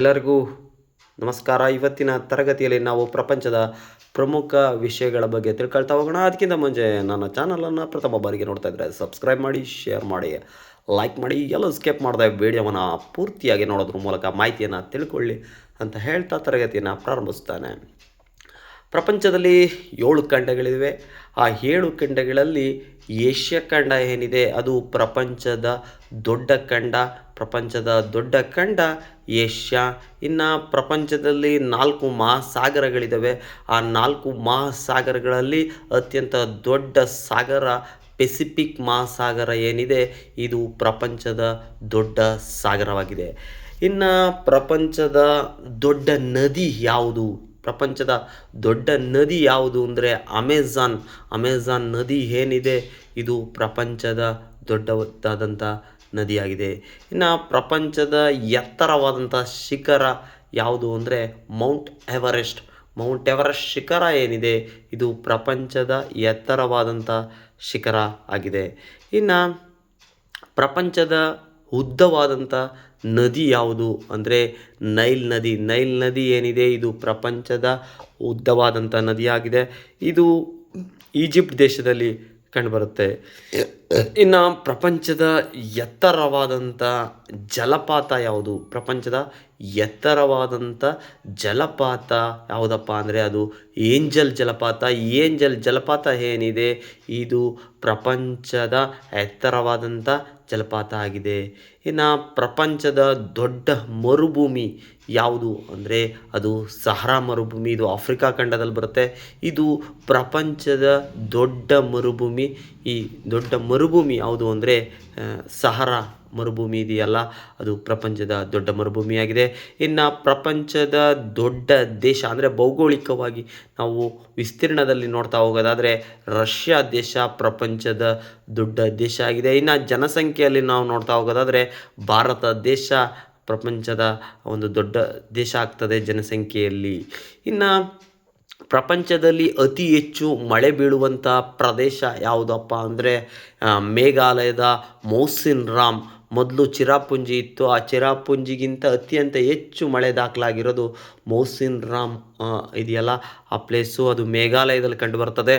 ಎಲ್ಲರಿಗೂ ನಮಸ್ಕಾರ. ಇವತ್ತಿನ ತರಗತಿಯಲ್ಲಿ ನಾವು ಪ್ರಪಂಚದ ಪ್ರಮುಖ ವಿಷಯಗಳ ಬಗ್ಗೆ ತಿಳ್ಕೊಳ್ತಾ ಹೋಗೋಣ. ಅದಕ್ಕಿಂತ ಮುಂಚೆ ನನ್ನ ಚಾನಲನ್ನು ಪ್ರಥಮ ಬಾರಿಗೆ ನೋಡ್ತಾ ಇದ್ದರೆ ಸಬ್ಸ್ಕ್ರೈಬ್ ಮಾಡಿ ಶೇರ್ ಮಾಡಿ ಲೈಕ್ ಮಾಡಿ, ಎಲ್ಲ ಸ್ಕಿಪ್ ಮಾಡಿದ ವಿಡಿಯೋವನ್ನು ಪೂರ್ತಿಯಾಗಿ ನೋಡೋದ್ರ ಮೂಲಕ ಮಾಹಿತಿಯನ್ನು ತಿಳ್ಕೊಳ್ಳಿ ಅಂತ ಹೇಳ್ತಾ ತರಗತಿಯನ್ನು ಪ್ರಾರಂಭಿಸ್ತಾನೆ ಪ್ರಪಂಚದಲ್ಲಿ ಏಳು ಖಂಡಗಳಿವೆ. ಆ ಏಳು ಖಂಡಗಳಲ್ಲಿ ಏಷ್ಯಾ ಖಂಡ ಏನಿದೆ, ಅದು ಪ್ರಪಂಚದ ದೊಡ್ಡ ಖಂಡ. ಪ್ರಪಂಚದ ದೊಡ್ಡ ಖಂಡ ಏಷ್ಯಾ. ಇನ್ನು ಪ್ರಪಂಚದಲ್ಲಿ ನಾಲ್ಕು ಮಹಾಸಾಗರಗಳಿದ್ದಾವೆ ಆ ನಾಲ್ಕು ಮಹಾಸಾಗರಗಳಲ್ಲಿ ಅತ್ಯಂತ ದೊಡ್ಡ ಸಾಗರ, ಪೆಸಿಫಿಕ್ ಮಹಾಸಾಗರ ಏನಿದೆ, ಇದು ಪ್ರಪಂಚದ ದೊಡ್ಡ ಸಾಗರವಾಗಿದೆ. ಇನ್ನು ಪ್ರಪಂಚದ ದೊಡ್ಡ ನದಿ ಯಾವುದು? ಪ್ರಪಂಚದ ದೊಡ್ಡ ನದಿ ಯಾವುದು ಅಂದರೆ ಅಮೆಝಾನ್ ಅಮೆಝಾನ್ ನದಿ ಏನಿದೆ? ಇದು ಪ್ರಪಂಚದ ದೊಡ್ಡದಾದಂಥ ನದಿಯಾಗಿದೆ. ಇನ್ನು ಪ್ರಪಂಚದ ಎತ್ತರವಾದಂಥ ಶಿಖರ ಯಾವುದು ಅಂದರೆ ಮೌಂಟ್ ಎವರೆಸ್ಟ್. ಮೌಂಟ್ ಎವರೆಸ್ಟ್ ಶಿಖರ ಏನಿದೆ? ಇದು ಪ್ರಪಂಚದ ಎತ್ತರವಾದಂಥ ಶಿಖರ ಆಗಿದೆ. ಇನ್ನು ಪ್ರಪಂಚದ ಉದ್ದವಾದಂಥ ನದಿ ಯಾವುದು ಅಂದರೆ ನೈಲ್ ನದಿ. ನೈಲ್ ನದಿ ಏನಿದೆ? ಇದು ಪ್ರಪಂಚದ ಉದ್ದವಾದಂಥ ನದಿಯಾಗಿದೆ. ಇದು ಈಜಿಪ್ಟ್ ದೇಶದಲ್ಲಿ ಕಂಡುಬರುತ್ತೆ. ಇನ್ನು ಪ್ರಪಂಚದ ಎತ್ತರವಾದಂಥ ಜಲಪಾತ ಯಾವುದು? ಪ್ರಪಂಚದ ಎತ್ತರವಾದಂಥ ಜಲಪಾತ ಯಾವುದಪ್ಪ ಅಂದರೆ ಅದು ಏಂಜಲ್ ಜಲಪಾತ. ಏಂಜಲ್ ಜಲಪಾತ ಏನಿದೆ? ಇದು ಪ್ರಪಂಚದ ಎತ್ತರವಾದಂಥ ಜಲಪಾತ ಆಗಿದೆ. ಇನ್ನು ಪ್ರಪಂಚದ ದೊಡ್ಡ ಮರುಭೂಮಿ ಯಾವುದು ಅಂದರೆ ಅದು ಸಹರಾ ಮರುಭೂಮಿ, ಇದು ಆಫ್ರಿಕಾ ಖಂಡದಲ್ಲಿ ಬರುತ್ತೆ. ಇದು ಪ್ರಪಂಚದ ದೊಡ್ಡ ಮರುಭೂಮಿ. ಈ ದೊಡ್ಡ ಮರುಭೂಮಿ ಯಾವುದು ಅಂದರೆ ಸಹರ ಮರುಭೂಮಿ ಇದೆಯಲ್ಲ, ಅದು ಪ್ರಪಂಚದ ದೊಡ್ಡ ಮರುಭೂಮಿಯಾಗಿದೆ. ಇನ್ನು ಪ್ರಪಂಚದ ದೊಡ್ಡ ದೇಶ ಅಂದರೆ ಭೌಗೋಳಿಕವಾಗಿ ನಾವು ವಿಸ್ತೀರ್ಣದಲ್ಲಿ ನೋಡ್ತಾ ಹೋಗೋದಾದರೆ, ರಷ್ಯಾ ದೇಶ ಪ್ರಪಂಚದ ದೊಡ್ಡ ದೇಶ ಆಗಿದೆ. ಇನ್ನು ಜನಸಂಖ್ಯೆಯಲ್ಲಿ ನಾವು ನೋಡ್ತಾ ಹೋಗೋದಾದರೆ, ಭಾರತ ದೇಶ ಪ್ರಪಂಚದ ಒಂದು ದೊಡ್ಡ ದೇಶ ಆಗ್ತದೆ ಜನಸಂಖ್ಯೆಯಲ್ಲಿ. ಇನ್ನು ಪ್ರಪಂಚದಲ್ಲಿ ಅತಿ ಹೆಚ್ಚು ಮಳೆ ಬೀಳುವಂಥ ಪ್ರದೇಶ ಯಾವುದಪ್ಪ ಅಂದರೆ ಮೇಘಾಲಯದ ಮೌಸಿನ್ ರಾಮ್. ಮೊದಲು ಚಿರಾಪುಂಜಿ ಇತ್ತು. ಆ ಚಿರಾಪುಂಜಿಗಿಂತ ಅತ್ಯಂತ ಹೆಚ್ಚು ಮಳೆ ದಾಖಲಾಗಿರೋದು ಮೌಸಿನ್ ರಾಮ್ ಇದೆಯಲ್ಲ? ಆ ಪ್ಲೇಸು ಅದು ಮೇಘಾಲಯದಲ್ಲಿ ಕಂಡುಬರ್ತದೆ.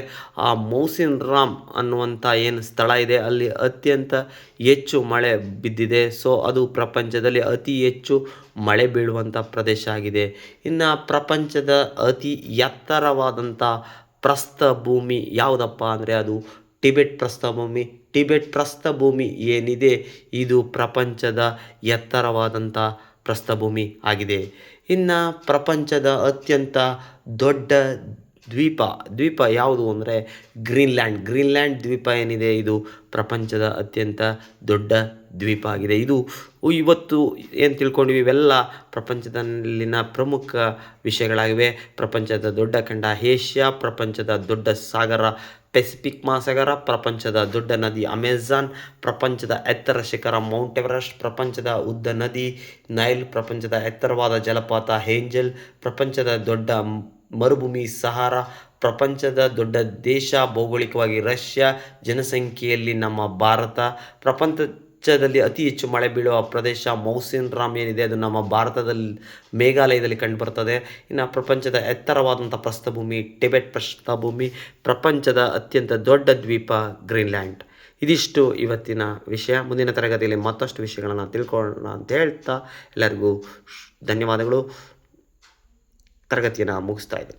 ಆ ಮೌಸಿನ್ ರಾಮ್ ಅನ್ನುವಂಥ ಏನು ಸ್ಥಳ ಇದೆ, ಅಲ್ಲಿ ಅತ್ಯಂತ ಹೆಚ್ಚು ಮಳೆ ಬಿದ್ದಿದೆ. ಸೊ ಅದು ಪ್ರಪಂಚದಲ್ಲಿ ಅತಿ ಹೆಚ್ಚು ಮಳೆ ಬೀಳುವಂಥ ಪ್ರದೇಶ ಆಗಿದೆ. ಇನ್ನು ಪ್ರಪಂಚದ ಅತಿ ಎತ್ತರವಾದಂಥ ಪ್ರಸ್ಥ ಭೂಮಿ ಯಾವುದಪ್ಪ ಅಂದರೆ ಅದು ಟಿಬೆಟ್ ಪ್ರಸ್ಥಭೂಮಿ ಟಿಬೆಟ್ ಪ್ರಸ್ಥಭೂಮಿ ಏನಿದೆ? ಇದು ಪ್ರಪಂಚದ ಎತ್ತರವಾದಂಥ ಪ್ರಸ್ಥಭೂಮಿ ಆಗಿದೆ. ಇನ್ನು ಪ್ರಪಂಚದ ಅತ್ಯಂತ ದೊಡ್ಡ ದ್ವೀಪ ದ್ವೀಪ ಯಾವುದು ಅಂದರೆ ಗ್ರೀನ್ಲ್ಯಾಂಡ್. ಗ್ರೀನ್ಲ್ಯಾಂಡ್ ದ್ವೀಪ ಏನಿದೆ? ಇದು ಪ್ರಪಂಚದ ಅತ್ಯಂತ ದೊಡ್ಡ ದ್ವೀಪ ಆಗಿದೆ. ಇದು ಇವತ್ತು ಏನು ತಿಳ್ಕೊಂಡಿವಿ? ಇವೆಲ್ಲ ಪ್ರಪಂಚದಲ್ಲಿನ ಪ್ರಮುಖ ವಿಷಯಗಳಾಗಿವೆ. ಪ್ರಪಂಚದ ದೊಡ್ಡ ಖಂಡ ಏಷ್ಯಾ, ಪ್ರಪಂಚದ ದೊಡ್ಡ ಸಾಗರ ಪೆಸಿಫಿಕ್ ಮಹಾಸಾಗರ, ಪ್ರಪಂಚದ ದೊಡ್ಡ ನದಿ ಅಮೆಜಾನ್, ಪ್ರಪಂಚದ ಎತ್ತರ ಶಿಖರ ಮೌಂಟ್ ಎವರೆಸ್ಟ್, ಪ್ರಪಂಚದ ಉದ್ದ ನದಿ ನೈಲ್, ಪ್ರಪಂಚದ ಎತ್ತರವಾದ ಜಲಪಾತ ಹೇಂಜಲ್ ಪ್ರಪಂಚದ ದೊಡ್ಡ ಮರುಭೂಮಿ ಸಹಾರ ಪ್ರಪಂಚದ ದೊಡ್ಡ ದೇಶ, ಭೌಗೋಳಿಕವಾಗಿ ರಷ್ಯಾ ಜನಸಂಖ್ಯೆಯಲ್ಲಿ ನಮ್ಮ ಭಾರತ. ಪ್ರಪಂಚದಲ್ಲಿ ಅತಿ ಹೆಚ್ಚು ಮಳೆ ಬೀಳುವ ಪ್ರದೇಶ ಮೌಸಿನ್ ರಾಮ್ ಏನಿದೆ, ಅದು ನಮ್ಮ ಭಾರತದಲ್ಲಿ ಮೇಘಾಲಯದಲ್ಲಿ ಕಂಡುಬರ್ತದೆ. ಇನ್ನು ಪ್ರಪಂಚದ ಎತ್ತರವಾದಂಥ ಪ್ರಸ್ಥಭೂಮಿ, ಟಿಬೆಟ್ ಪ್ರಸ್ಥಭೂಮಿ, ಪ್ರಪಂಚದ ಅತ್ಯಂತ ದೊಡ್ಡ ದ್ವೀಪ ಗ್ರೀನ್ಲ್ಯಾಂಡ್. ಇದಿಷ್ಟು ಇವತ್ತಿನ ವಿಷಯ. ಮುಂದಿನ ತರಗತಿಯಲ್ಲಿ ಮತ್ತಷ್ಟು ವಿಷಯಗಳನ್ನು ತಿಳ್ಕೊಳ್ಳೋಣ ಅಂತ ಹೇಳ್ತಾ ಎಲ್ಲರಿಗೂ ಧನ್ಯವಾದಗಳು. ತರಗತಿಯನ್ನು ಮುಗಿಸ್ತಾ ಇದ್ದೀನಿ.